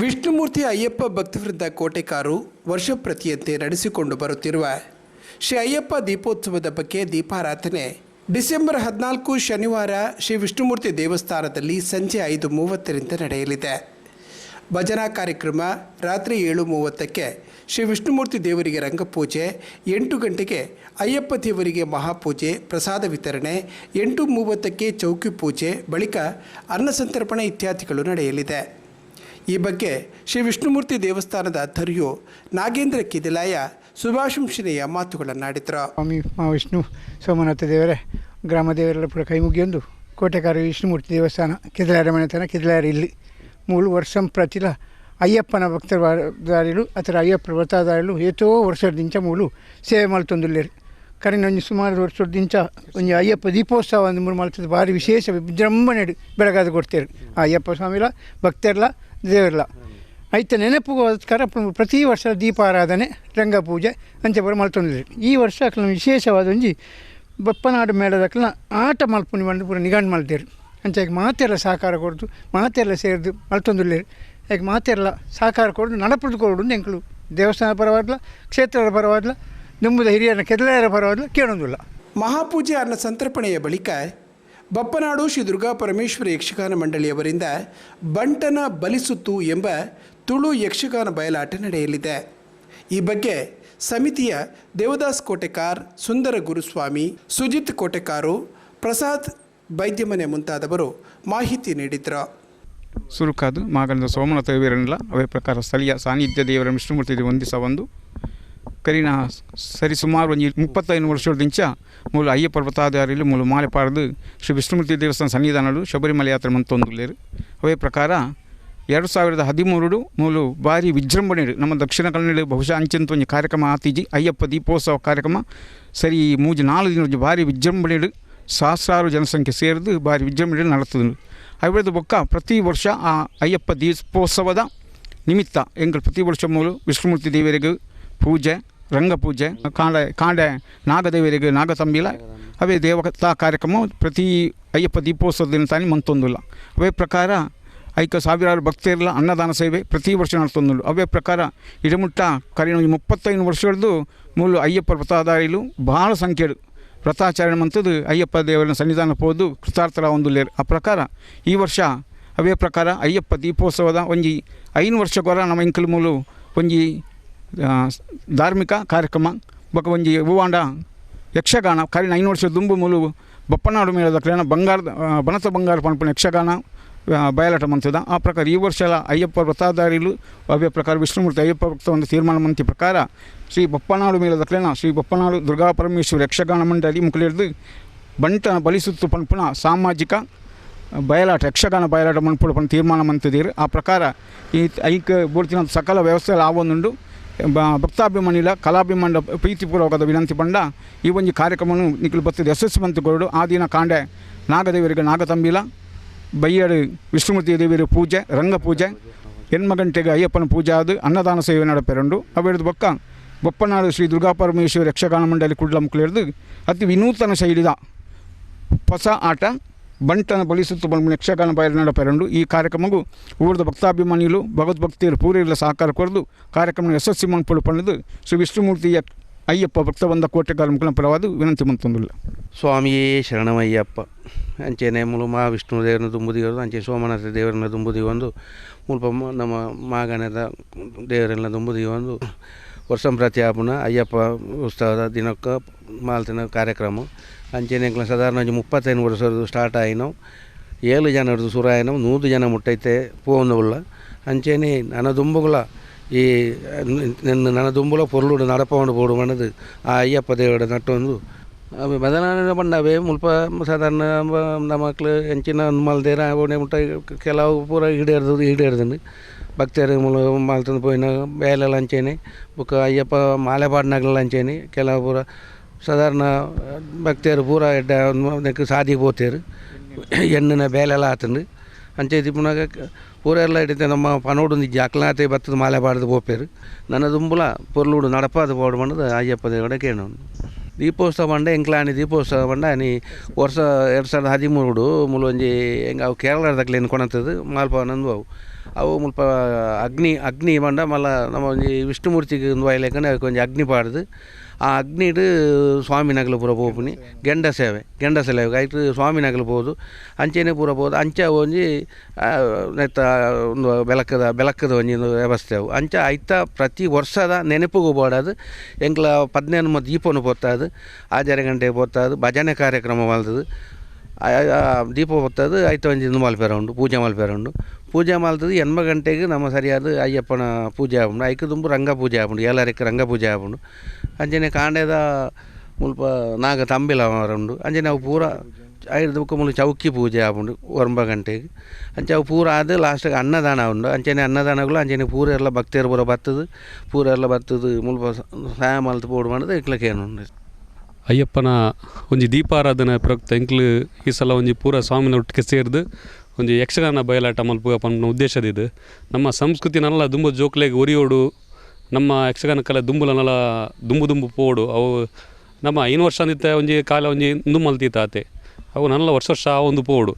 ವಿಷ್ಣುಮೂರ್ತಿ ಅಯ್ಯಪ್ಪ ಭಕ್ತವೃಂದ ಕೋಟೆಕಾರು ವರ್ಷಪ್ರತಿಯಂತೆ ನಡೆಸಿಕೊಂಡು ಬರುತ್ತಿರುವ ಶ್ರೀ ಅಯ್ಯಪ್ಪ ದೀಪೋತ್ಸವದ ಬಗ್ಗೆ ದೀಪಾರಾಧನೆ. ಡಿಸೆಂಬರ್ ಹದಿನಾಲ್ಕು ಶನಿವಾರ ಶ್ರೀ ವಿಷ್ಣುಮೂರ್ತಿ ದೇವಸ್ಥಾನದಲ್ಲಿ ಸಂಜೆ ಐದು ಮೂವತ್ತರಿಂದ ನಡೆಯಲಿದೆ. ಭಜನಾ ಕಾರ್ಯಕ್ರಮ ರಾತ್ರಿ ಏಳು ಮೂವತ್ತಕ್ಕೆ ಶ್ರೀ ವಿಷ್ಣುಮೂರ್ತಿ ದೇವರಿಗೆ ರಂಗಪೂಜೆ, ಎಂಟು ಗಂಟೆಗೆ ಅಯ್ಯಪ್ಪ ದೇವರಿಗೆ ಮಹಾಪೂಜೆ, ಪ್ರಸಾದ ವಿತರಣೆ, ಎಂಟು ಮೂವತ್ತಕ್ಕೆ ಚೌಕಿ ಪೂಜೆ, ಬಳಿಕ ಅನ್ನಸಂತರ್ಪಣೆ ಇತ್ಯಾದಿಗಳು ನಡೆಯಲಿದೆ. ಈ ಬಗ್ಗೆ ಶ್ರೀ ವಿಷ್ಣುಮೂರ್ತಿ ದೇವಸ್ಥಾನದ ಅಧ್ಯರಿಯು ನಾಗೇಂದ್ರ ಕಿದಿಲಾಯ ಶುಭಾಶಂಸನೆಯ ಮಾತುಗಳನ್ನಾಡಿದರು. ಸ್ವಾಮಿ ಮಹಾವಿಷ್ಣು ಸೋಮನಾಥ ದೇವರೇ, ಗ್ರಾಮ ದೇವರೆಲ್ಲ ಪುರ ಕೈ ಮುಗಿಯೊಂದು ಕೋಟೆಕಾರ ವಿಷ್ಣುಮೂರ್ತಿ ದೇವಸ್ಥಾನ ಕಿದಲಾರ ಮನೆತನ ಕಿದಲಾರ ಇಲ್ಲಿ. ಮೂಲು ವರ್ಷಂ ಪ್ರತಿಲ ಅಯ್ಯಪ್ಪನ ಭಕ್ತದಾರಿಲು ಅಥವಾ ಅಯ್ಯಪ್ಪ ವ್ರತದಾರಿಲು ಏತೋ ವರ್ಷದಿಂಚ ಮೂಲು ಸೇವೆ ಮಲ್ತೊಂದುಲ್ಲೇರು ಕರೆನ ಒಂಜಿ ಸುಮಾರು ವರ್ಷದಿಂದ ಒಂಜಿ ಅಯ್ಯಪ್ಪ ದೀಪೋತ್ಸವ ಅಂದ್ ಮೂರು ಮಾಡ್ತದೆ ಭಾರಿ ವಿಶೇಷ, ವಿಜೃಂಭಣೆ ಬೆಳಗಾದ ಕೊಡ್ತೇವೆ ಆ ಅಯ್ಯಪ್ಪ ಸ್ವಾಮಿಲ ಭಕ್ತರಲ್ಲ, ದೇವರಲ್ಲ. ಐತೆ ನೆನಪುಗೋಸ್ಕರ ಪ್ರತಿ ವರ್ಷ ದೀಪಾರಾಧನೆ ರಂಗಪೂಜೆ ಅಂಚೆ ಬರ ಮಲ್ತೊಂದಿದ್ರು ಈ ವರ್ಷ ವಿಶೇಷವಾದ ಒಂಜಿ ಬಪ್ಪನಾಡು ಮೇಳದಕ್ಲ ಆಟ ಮಲ್ಪುನಿ ಬಂದು ಪೂರ ನಿಗಂಡು ಮಲ್ತೇರು. ಅಂಚಾಗಿ ಮಾತೆಲ್ಲ ಸಹಕಾರ ಕೊಡ್ದು ಮಾತೆಲ್ಲ ಸೇರಿದು ಮಲ್ತೊಂದುಲ್ಲೇರು ಯಾಕೆ ಮಾತೆಲ್ಲ ಸಹಕಾರ ಕೊಡ್ದು ನಡಪುದು ಕೊಡು ಎಂಕಲು ದೇವಸ್ಥಾನ ಪರವಾಗಿಲ್ಲ, ಕ್ಷೇತ್ರದ ಪರವಾದ್ಲ ದುಂಬುದ ಹಿರಿಯರ ಕೆದಲೆಯರ ಪರವಾದ್ಲ ಕೇಳೋದಿಲ್ಲ ಮಹಾಪೂಜೆ ಅನ್ನ ಸಂತರ್ಪಣೆಯ ಬಳಿಕ ಬಪ್ಪನಾಡು ಶ್ರೀ ದುರ್ಗಾ ಪರಮೇಶ್ವರ ಯಕ್ಷಗಾನ ಮಂಡಳಿಯವರಿಂದ ಬಂಟನ ಬಲಿಸುತ್ತು ಎಂಬ ತುಳು ಯಕ್ಷಗಾನ ಬಯಲಾಟ ನಡೆಯಲಿದೆ. ಈ ಬಗ್ಗೆ ಸಮಿತಿಯ ದೇವದಾಸ್ ಕೋಟೆಕಾರ್ ಸುಂದರ ಗುರುಸ್ವಾಮಿ ಸುಜಿತ್ ಕೋಟೆಕಾರು ಪ್ರಸಾದ್ ಬೈದ್ಯಮನೆ ಮುಂತಾದವರು ಮಾಹಿತಿ ನೀಡಿದರು. ಸುರುಕಾದು ಮಾಗಂದ ಸೋಮನಾಥ ದೇವರನ್ನೆಲ್ಲ ಅವೇ ಪ್ರಕಾರ ಸ್ಥಳೀಯ ಸಾನ್ನಿಧ್ಯ ದೇವರ ವಿಷ್ಣುಮೂರ್ತಿ ಹೊಂದಿಸ ಒಂದು. ಕರಿನ ಸರಿ ಸುಮಾರು ಒಂದು ಮುಪ್ಪತ್ತೈದು ವರ್ಷದಿಂಚ ಮೂಲ ಅಯ್ಯ ಪರ್ವತಾಧಾರಿಲು ಮೂಲ ಮಾಲೆ ಪಾಡ್ದು ಶ್ರೀ ವಿಷ್ಣುಮೂರ್ತಿ ದೇವಸ್ಥಾನ ಸನ್ನಿಧಾನಡು ಶಬರಿಮಲೆ ಯಾತ್ರೆ ಮಂತೊಂದುಲ್ಲೇರು. ಅವೇ ಪ್ರಕಾರ ಎರಡು ಸಾವಿರದ ಹದಿಮೂರು ಮೂಲು ಭಾರಿ ವಿಜೃಂಭಣೆ ನಮ್ಮ ದಕ್ಷಿಣ ಕನ್ನಡ ಬಹುಶಃ ಅಂಚಂತ ಒಂದು ಕಾರ್ಯಕ್ರಮ ಆತಿಜಿ, ಅಯ್ಯಪ್ಪ ದೀಪೋತ್ಸವ ಕಾರ್ಯಕ್ರಮ, ಸರಿ ಮೂಜಿ ನಾಲ್ಕು ದಿನ ಭಾರಿ ವಿಜೃಂಭಣೆ ಸಹಸ್ರಾರು ಜನಸಂಖ್ಯೆ ಸೇರಿದು ಭಾರಿ ವಿಜೃಂಭಣೆ ನಡೆಸಿದ್ರು ಅವರದ್ದು ಬೊಕ್ಕ ಪ್ರತಿ ವರ್ಷ ಆ ಅಯ್ಯಪ್ಪ ದೀಪೋತ್ಸವದ ನಿಮಿತ್ತ ಎಂಗಳು ಪ್ರತಿ ವರ್ಷ ಮೂಲು ವಿಷ್ಣುಮೂರ್ತಿ ದೇವರಿಗೆ ಪೂಜೆ ರಂಗಪೂಜೆ, ಕಾಂಡ, ಕಾಂಡೆ, ನಾಗದೇವರಿಗೆ ನಾಗಸಂಬಿಲ ಅವೇ ದೇವತಾ ಕಾರ್ಯಕ್ರಮ ಪ್ರತಿ ಅಯ್ಯಪ್ಪ ದೀಪೋತ್ಸವದ ದಿನ ತಾನೇ ಮಂತೊಂದಿಲ್ಲ. ಅವೇ ಪ್ರಕಾರ ಐಕ ಸಾವಿರಾರು ಭಕ್ತರೆಲ್ಲ ಅನ್ನದಾನ ಸೇವೆ ಪ್ರತಿ ವರ್ಷ ನಡೆತೊಂದುಂಡು ಅವೇ ಪ್ರಕಾರ ಇಡಮುಟ್ಟ ಒಂದು ಮುಪ್ಪತ್ತೈದು ವರ್ಷಗಳದ್ದು ಮೂಲ ಅಯ್ಯಪ್ಪ ವ್ರತಾದಾರಿಲು ಭಾಳ ಸಂಖ್ಯೆಡು ವ್ರತಾಚರಣೆ ಮಂತದ್ದು ಅಯ್ಯಪ್ಪ ದೇವರ ಸನ್ನಿಧಾನ ಹೋದು ಕೃತಾರ್ಥರ ಒಂದು ಲೇರು. ಆ ಪ್ರಕಾರ ಈ ವರ್ಷ ಅವೇ ಪ್ರಕಾರ ಅಯ್ಯಪ್ಪ ದೀಪೋತ್ಸವದ ಒಂಜಿ ಐನು ವರ್ಷಕ್ಕೋರ ನಮ್ಮ ಇಂಕಲ್ ಮೂಲು ಒಂಜಿ ಧಾರ್ಮಿಕ ಕಾರ್ಯಕ್ರಮ ಬೊಕ ಒಂಜಿ ಹೂವಾಂಡ ಯಕ್ಷಗಾನ ಕಾರಿನ ಐನು ವರ್ಷ ದುಂಬು ಮುಲು, ಬಪ್ಪನಾಡು ಮೇಳದ ಕ್ಲೇನ ಬಂಗಾರದ ಬನಸ ಬಂಗಾರ ಪಣಪಣ ಯಕ್ಷಗಾನ ಬಯಲಾಟ ಮಂತದ ಆ ಪ್ರಕಾರ ಈ ವರ್ಷ ಅಯ್ಯಪ್ಪ ವ್ರತಾಧಾರಿಲು ಅವ್ಯ ಪ್ರಕಾರ ವಿಷ್ಣುಮೂರ್ತಿ ಅಯ್ಯಪ್ಪ ಒಂದು ತೀರ್ಮಾನ ಮಂತಿ ಪ್ರಕಾರ ಶ್ರೀ ಬಪ್ಪನಾಡು ಮೇಳದ ಕ್ಲೇನ ಶ್ರೀ ಬಪ್ಪನಾಡು ದುರ್ಗಾ ಪರಮೇಶ್ವರ ಯಕ್ಷಗಾನ ಮಂಡಳಿ ಮುಕ್ಲಿಡ್ದು ಬಂಟನ ಬಲಿಸುತ್ತು ಪಣಪಣ ಸಾಮಾಜಿಕ ಬಯಲಾಟ, ಯಕ್ಷಗಾನ ಬಯಲಾಟ ಮನ್ಪುಡು ಪಂಡ ತೀರ್ಮಾನ ಮಂತಿದ್ದೀರಿ ಆ ಪ್ರಕಾರ ಈ ಐಕ ಬೂರ್ತಿನ ಸಕಲ ವ್ಯವಸ್ಥೆ ಆವೊಂದುಂಡು. ಭಕ್ತಾಭಿಮಾನಿಲ ಕಲಾಭಿಮಾನ ಪ್ರೀತಿಪೂರ್ವಕದ ವಿನಂತಿ ಪಂಡ ಈ ಒಂದು ಕಾರ್ಯಕ್ರಮವನ್ನು ನಿಖಿಲ್ ಬರ್ತದೆ ಮಂತ್ರಿಗೌಡರು ಆ ದಿನ ಕಾಂಡೆ, ನಾಗದೇವರಿಗೆ ನಾಗತಂಬಿಲ ಬೈಯಡು ವಿಷ್ಣುಮೂರ್ತಿ ದೇವಿಯರ ಪೂಜೆ, ರಂಗ ಪೂಜೆ, ಹೆಣ್ಮಗಂಟೆಗೆ ಅಯ್ಯಪ್ಪನ ಪೂಜೆ ಅನ್ನದಾನ ಸೇವೆ ನಡಪೆರಂಡು ಅವೆರ್ದು ಬೊಕ್ಕ ಬೊಪ್ಪನಾಡು ಶ್ರೀ ದುರ್ಗಾ ಪರಮೇಶ್ವರ ಯಕ್ಷಗಾನ ಮಂಡಳಿ ಕುಡ್ಲ ಮುಕ್ಲಿಡ್ದು ಅತಿ ವಿನೂತನ ಶೈಲಿದ ಹೊಸ ಆಟ ಬಂಟನ ಬಲಿಸುತ್ತ ಬಂದು ಯಕ್ಷಗಾನ ಬಯಲು ನಡಪೆರಂಡು ಈ ಕಾರ್ಯಕ್ರಮವು ಊರದ ಭಕ್ತಾಭಿಮಾನಿಗಳು ಭಗವದ್ಭಕ್ತಿಯರು ಪೂರೈಲ ಸಹಕಾರ ಕೊರದು ಕಾರ್ಯಕ್ರಮ ಯಶಸ್ವಿ ಮನ್ಪಡು ಪಡೆದು ಶ್ರೀ ವಿಷ್ಣುಮೂರ್ತಿಯ ಅಯ್ಯಪ್ಪ ಭಕ್ತ ಬಂದ ಕೋಟೆ ಮುಖಲ ಪರವಾದ ವಿನಂತಿ ಮಂತೊಂದುಲ್ಲ ಸ್ವಾಮಿಯೇ ಶರಣಮಯ್ಯಪ್ಪ. ಅಂಚೆನೆ ಮುಲು ಮಾ ವಿಷ್ಣು ದೇವರನ್ನ ತುಂಬುದಿವರು ಅಂಚೆ ಸೋಮನಾಥ ದೇವರನ್ನ ತುಂಬುದಿ ಒಂದು ಮುಲ್ಪ ನಮ್ಮ ಮಾಗಣದ ದೇವರೆಲ್ಲ ತುಂಬುದಿ ಆಪುನ ಅಯ್ಯಪ್ಪ ಉತ್ಸವದ ದಿನಕ್ಕೆ ಮಾಲ್ತಿನ ಕಾರ್ಯಕ್ರಮ. ಅಂಚೆನೆ ಎಂಕ್ಲ ಸಾಧಾರಣ ಮುಪ್ಪತ್ತೈದು ವರ್ಷದ್ದು ಸ್ಟಾರ್ಟ್ ಆಯಿನವು ಏಳು ಜನರದ್ದು ಸುರ ಆಯಿನವು ನೂರು ಜನ ಮುಟ್ಟೈತೆ ಪೋನವುಲ್ಲ ಅಂಚೆನೆ ನನ್ನ ದುಂಬುಗಳ ಈ ನನದುಂಬುಲ ದುಂಬುಲ ಪೊರ್ಲುಡು ನಡಪಕೊಂಡು ಪೋಡು ಮನದು ಆ ಅಯ್ಯಪ್ಪ ದೇವರ ನಟ್ಟೊಂದು. ಬದಲಾವಣೆ ಬಂದವೆ, ಮುಲ್ಪ ಸಾಧಾರಣ ನಮ್ಮ ಮಕ್ಕಳು ಹೆಂಚಿನ ಮಲ್ದೇರ ಅವನೇ ಮುಟ್ಟ ಕೆಲವು ಪೂರ ಈಡೇರ್ದು ಹಿಡಿಯರ್ದು ಭಕ್ತರು ಮುಲ ಮಾಲ್ತಂದು ಪೋಯಿನ ಬೇಲೆಲ್ಲ ಅಂಚೇನೆ ಬುಕ್ಕ ಅಯ್ಯಪ್ಪ ಮಾಲೆ ಪಾಡ್ನಾಗಲೆಲ್ಲ ಅಂಚೇನೆ ಕೆಲವು ಪೂರ ಸಾಧಾರಣ ಭಕ್ತಿಯರು ಪೂರ ಎಡ್ಡ ನೆಕ್ ಸಾದಿಗೆ ಪೋತೇರು ಹೆಣ್ಣಿನ ಬೇಲೆಲ್ಲ ಆತಂದು ಅಂಚೆ ಪುನಃ ಪೂರ ಎಲ್ಲ ಹಿಡಿತೆ ನಮ್ಮ ಪನೋಡು ನಿಜ ಅಕ್ಲಾತೆ ಬತ್ತದ ಮಾಲೆ ಪಾಡ್ದು ಪೋಪೇರು ನನ್ನ ದುಂಬುಲ ಪೊರ್ಲುಡು ನಡಪಾದ ಪೋಡು ಬಂದದು ಅಯ್ಯಪ್ಪ ದೇವಡ ಕೇಳೋನು ದೀಪೋತ್ಸವ ಪಂಡ ಎಂಕ್ಲಾನಿ ದೀಪೋತ್ಸವ ಪಂಡ ನೀ ವರ್ಷ ಎರಡು ಸಾವಿರದ ಹದಿಮೂರು ಮುಲು ಅವು ಹೆಂಗೆ ಅವು ಕೇರಳದಾಗ್ಲೇನು ಮಾಲ್ಪ ನಂದು ಅವು. ಅವು ಮುಲ್ಪ ಅಗ್ನಿ ಅಗ್ನಿ ಪಂಡ ಮಲ್ಲ ನಮ್ಮ ಒಂಜಿ ವಿಷ್ಣುಮೂರ್ತಿಗೆ ಒಂದು ವಾಯ್ಲೆಕ್ಕನೆ ಅದಕ್ಕೆ ಒಂಜಿ ಅಗ್ನಿ ಪಾಡ್ದು. ಆ ಅಗ್ನಿಡ್ ಸ್ವಾಮಿ ನಗಲು ಪೂರ ಪೋಪುನಿ, ಗೆಂಡ ಸೇವೆ ಗೆಂಡ ಸೇವೆ ಐಟ್ ಸ್ವಾಮಿನಗಲು ಪೋದು, ಅಂಚೆನೆ ಪೂರ ಪೋದು. ಅಂಚೆ ಒಂಜಿ ನೆತ್ತ ಒಂದು ಬೆಳಕದ ಬೆಳಕದ ಒಂಜಿ ವ್ಯವಸ್ಥೆ ಅವು. ಅಂಚ ಐತ ಪ್ರತಿ ವರ್ಷದ ನೆನಪಿಗೂ ಬೋಡದು ಎಂಕ್ಲ ಪದ್ನೇನು ದೀಪನು ಪೋತಾದು ಆಚಾರ ಗಂಟೆ ಪೋತಾದು ಭಜನೆ ಕಾರ್ಯಕ್ರಮ ಆ ದೀಪ ಹೊತ್ತದು ಐತ ಒಂಜಿ ಇದು ಮಲ್ಪೆರ ಉಂಡು ಪೂಜೆ ಮಲ್ಪೆರ ಉಂಡು ಪೂಜೆ ಮಲ್ತದು ಎನ್ಮ ಗಂಟೆಗೆ ನಮ್ಮ ಸರಿಯಾದ ಅಯ್ಯಪ್ಪನ ಪೂಜೆ ಆಪುಂಡು ಐಕ್ ತುಂಬ ರಂಗ ಪೂಜೆ ಆಪುಂಡು ಏಲಾರಿಕ್ಕೆ ರಂಗ ಪೂಜೆ ಆಪುಂಡು ಅಂಚನೆ ಕಾಂಡೆದ ಮುಲ್ಪ ನಾಗ ತಂಬಿಲ ಉಂಡು ಅಂಚನೆ ಅವು ಪೂರ ಐದು ಬುಕ್ಕ ಮುಲ್ಪ ಚೌಕಿ ಪೂಜೆ ಆಪುಂಡು ಒಂಬ ಗಂಟೆಗೆ ಅಂಚೆ ಅವು ಪೂರ ಆದ ಲಾಸ್ಟ್ಗೆ ಅನ್ನದಾನ ಉಂಡು ಅಂಚನೆ ಅನ್ನದಾನಗಳು ಅಂಚನೆ ಪೂರ ಎಲ್ಲ ಭಕ್ತಿಯರು ಪೂರ ಬತ್ತದು ಪೂರ ಎಲ್ಲ ಬತ್ತದು ಮುಲ್ಪ ಸಹಾಯ ಮಲ್ತು ಪೋಡು ಮಾಡೋದು ಇಕ್ಲಕ್ಕೆ ಏನು ಉಂಡು ಅಯ್ಯಪ್ಪನ ಒಂಜಿ ದೀಪಾರಾಧನೆ ಪ್ರಯುಕ್ತ ಎಂಕ್ಲು ಈ ಸಲ ಒಂಜಿ ಪೂರ ಸ್ವಾಮಿನ ಒಟ್ಟಿಗೆ ಸೇರಿದು ಒಂಜಿ ಯಕ್ಷಗಾನ ಬಯಲಾಟ ಮಲ್ಪುಗ ಪನ್ಪುನ ಉದ್ದೇಶದಿದ್ದು ನಮ್ಮ ಸಂಸ್ಕೃತಿನೆಲ್ಲ ದುಂಬು ಜೋಕ್ಲೆಗೆ ಒರಿಯೋಡು, ನಮ್ಮ ಯಕ್ಷಗಾನ ಕಲೆ ದುಂಬುಲನೆಲ್ಲ ದುಂಬು ದುಂಬು ಪೋಡು. ಅವು ನಮ್ಮ ಐನು ವರ್ಷ ಅಂದಿತ್ತ ಒಂಜಿ ಕಾಲ ಒಂಜಿ ಇಂದು ಮಲ್ತೀತ ಆತೆ ಅವು ನಲ್ಲ ವರ್ಷ ವರ್ಷ ಆ ಒಂದು ಪೋಡು.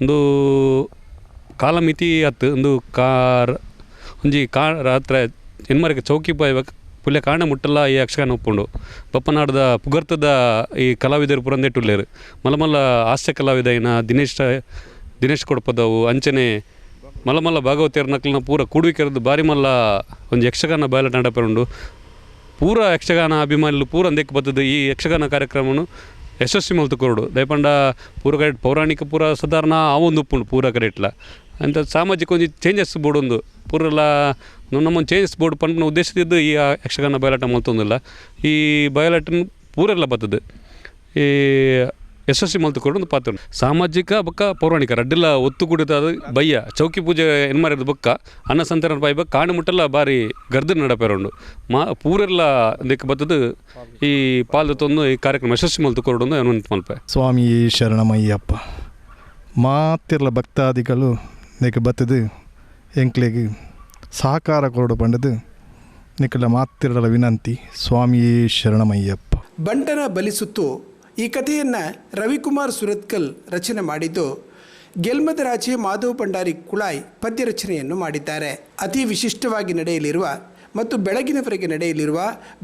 ಒಂದು ಕಾಲಮಿತಿ ಅತ್ತು, ಒಂದು ಕಾರ್, ಒಂಜಿ ಕಾ ರಾತ್ರಿ ಎನ್ಮರಕ್ಕೆ ಚೌಕಿ ಪಾಯ್ಬೇಕು ಪುಲ್ಯ ಕಾರಣ ಮುಟ್ಟಲ್ಲ ಈ ಯಕ್ಷಗಾನ ಒಪ್ಪುಂಡು ಬಪ್ಪನಾಡ್ದ ಪುಗರ್ತದ ಈ ಕಲಾವಿದರು ಪುರಂದೆಟ್ಟುಲ್ಲೇರು ಮಲ್ಲ ಮಲ್ಲ ಹಾಸ್ಯ ಕಲಾವಿದ ಏನ ದಿನೇಶ್ ದಿನೇಶ್ ಕೊಡಪದವು ಅಂಚನೆ ಮಲಮಲ್ಲ ಮಲ್ಲ ಭಾಗವತಿಯರ ನಕಲಿನ ಪೂರ ಕೂಡುವಿಕೆರದು ಬಾರಿ ಮಲ್ಲ ಒಂದು ಯಕ್ಷಗಾನ ಬಯಲಾಟ ನಡಪರುಂಡು ಪೂರ ಯಕ್ಷಗಾನ ಅಭಿಮಾನಿಗಳು ಪೂರ ಅಂದಕ್ಕೆ ಬರ್ತದೆ ಈ ಯಕ್ಷಗಾನ ಕಾರ್ಯಕ್ರಮವನ್ನು ಯಶಸ್ವಿ ಮಲ್ತು ಕೊರಡು. ದಯಪಂಡ ಪೂರ ಕಡೆ ಪೌರಾಣಿಕ ಪೂರ ಸಾಧಾರಣ ಆ ಒಂದು ಉಪ್ಪುಂಡು ಪೂರ ಕಡೆ ಇಟ್ಲ. ಅಂತ ಸಾಮಾಜಿಕ ಒಂದು ಚೇಂಜಸ್ ಬೋಡೊಂದು ಪೂರೆಲ್ಲ ನಮ್ಮೊಂದು ಚೇಂಜಸ್ ಬೋರ್ಡ್ ಪನ್ಪನ ಉದ್ದೇಶದಿದ್ದು ಈ ಯಕ್ಷಗಾನ ಬಯಲಾಟ ಮಲ್ತೊಂದಿಲ್ಲ ಈ ಬಯಲಾಟನ ಪೂರೆಲ್ಲ ಬರ್ತದೆ ಈ ಯಶಸ್ವಿ ಮಲ್ತುಕೊಂಡು ಒಂದು ಪಾತ್ರ. ಸಾಮಾಜಿಕ ಬೊಕ್ಕ ಪೌರಾಣಿಕ ರಡ್ಡಿಲ್ಲ ಒತ್ತು ಕೂಡಿದ ಬಯ್ಯ, ಚೌಕಿ ಪೂಜೆ ಏನು ಮಾಡಿದ ಬೊಕ್ಕ, ಅನ್ನ ಸಂತರ ಬಾಯಿ ಬಕ್ಕ, ಕಾಣು ಮುಟ್ಟಲ್ಲ ಬಾರಿ ಗರ್ದ ನಡಪೇರುಂಡು. ಮಾ ಪೂರೆಲ್ಲ ಇದಕ್ಕೆ ಬತ್ತದು ಈ ಪಾಲ್ದ ತಂದು ಈ ಕಾರ್ಯಕ್ರಮ ಯಶಸ್ವಿ ಮಲ್ತುಕೊಂಡು ಏನು ಮಲ್ಪೆ. ಸ್ವಾಮಿ ಶರಣಮಯ್ಯಪ್ಪ, ಮಾತಿರ್ಲ ಭಕ್ತಾದಿಗಳು ದಿಕ್ಕ ಬತ್ತದು ಎಂಕ್ಲೆಗ್ ಸಹಕಾರ ಕೊರಡು ನಿಕ್ಕಲ ಮಾತಿರಲ ವಿನಂತಿ, ಸ್ವಾಮಿಯೇ ಶರಣಮಯ್ಯಪ್ಪ. ಬಂಟನ ಬಲಿಸುತ್ತು ಈ ಕಥೆಯನ್ನು ರವಿಕುಮಾರ್ ಸುರತ್ಕಲ್ ರಚನೆ ಮಾಡಿದ್ದು ಗೆಲ್ಮದ ರಾಜೆ ಮಾಧವ್ ಭಂಡಾರಿ ಕುಳಾಯ್ ಪದ್ಯ ರಚನೆಯನ್ನು ಮಾಡಿದ್ದಾರೆ. ಅತಿ ವಿಶಿಷ್ಟವಾಗಿ ನಡೆಯಲಿರುವ ಮತ್ತು ಬೆಳಗಿನವರೆಗೆ ನಡೆಯಲಿರುವ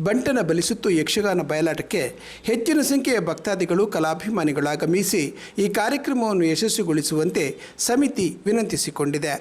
ಬಂಟನ ಬಲಿಸುತ್ತು ಯಕ್ಷಗಾನ ಬಯಲಾಟಕ್ಕೆ ಹೆಚ್ಚಿನ ಸಂಖ್ಯೆಯ ಭಕ್ತಾದಿಗಳು ಕಲಾಭಿಮಾನಿಗಳಾಗಮಿಸಿ ಈ ಕಾರ್ಯಕ್ರಮವನ್ನು ಯಶಸ್ವಿಗೊಳಿಸುವಂತೆ ಸಮಿತಿ ವಿನಂತಿಸಿಕೊಂಡಿದೆ.